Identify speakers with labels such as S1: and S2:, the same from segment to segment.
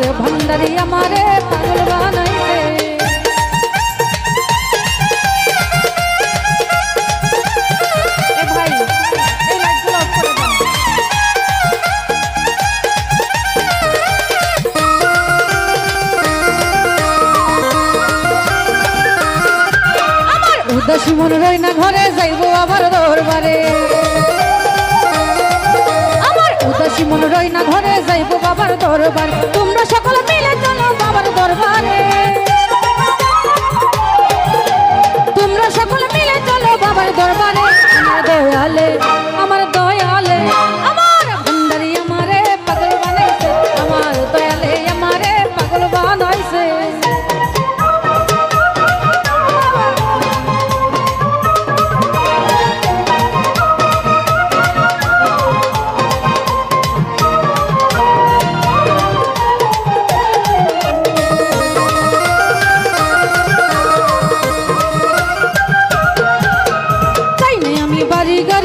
S1: আমার ভণ্ডারি আমারে পাগল বানাইছে। উদাসী মন রই না ঘরে যাইবো আবার দরবারে। মন রই না ঘরে যাইব বাবার দরবার। তোমরা সকল মিলে চলো বাবার দরবারে।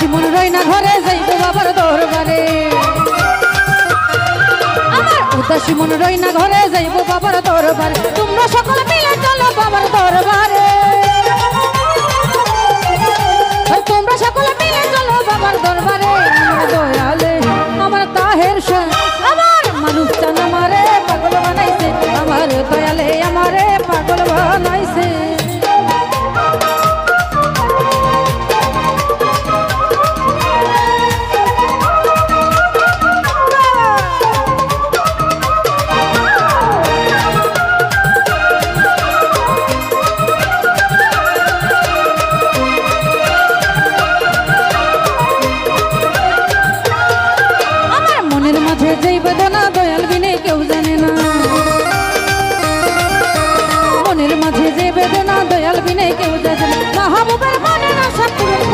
S1: আমার উদাসী মন রই না ঘরে, যাইব বাবার দরবারে। উদাসী মন রই না ঘরে, যাইব বাবার দরবারে। তোমরা সকল মিলে চলো বাবার দরবারে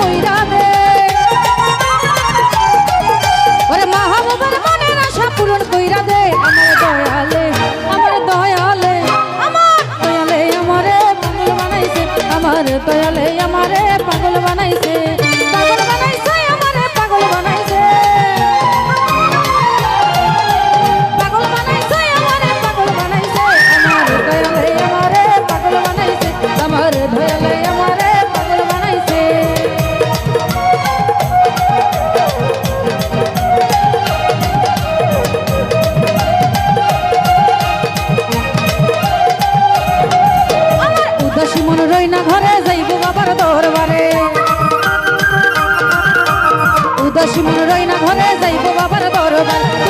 S1: 보이다. না ঘরে যাইব বাবার দরবারে। উদাসী মন রই না ঘরে যাইব বাবার দরবারে।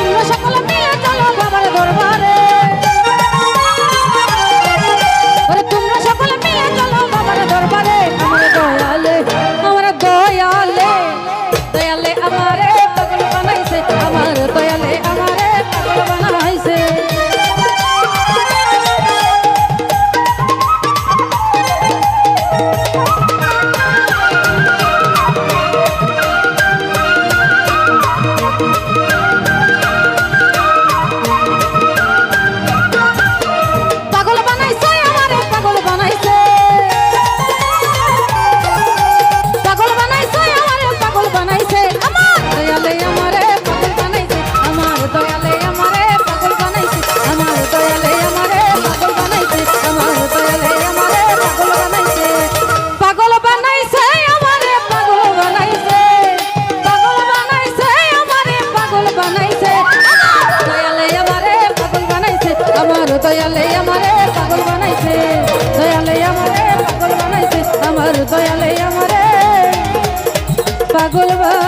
S1: বানাইছে দয়ালে আমারে পাগল বানাইছে আমার দয়ালে আমারে। পাগল বানাইছে